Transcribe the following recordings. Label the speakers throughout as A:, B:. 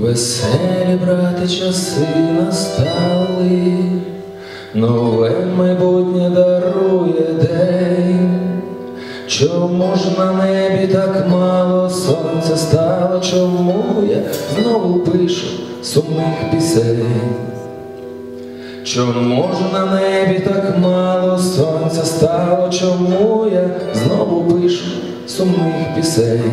A: Веселі брати часи настали, нове майбутнє дарує день. Чому ж на небі так мало сонця стало? Чому я знову пишу сумних пісень? Чому ж на небі так мало сонця стало? Чому я знову пишу сумних пісень?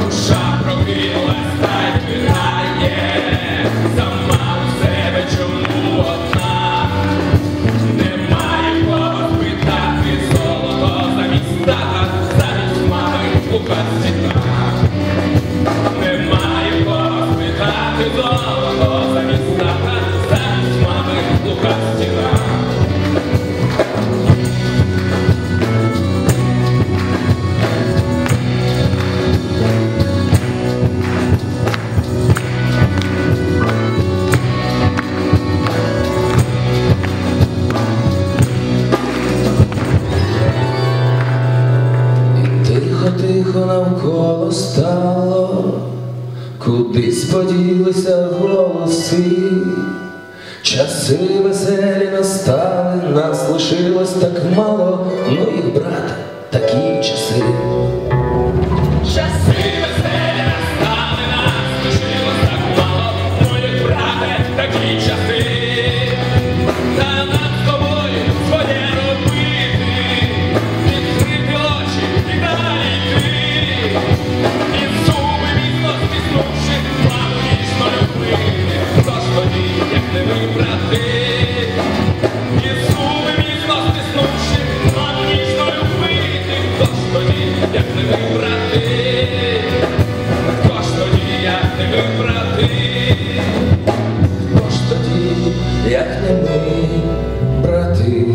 A: Душа прокинулась та й питає, сама у себе чому одна, немає кого спитати золото замість тата, замість мами у костюмах. Немає кого спитати золото навколо стало, кудись поділися голоси, часи веселі настали, нас лишилось так мало, ну їх брат, такі часи. Часи мене, брати.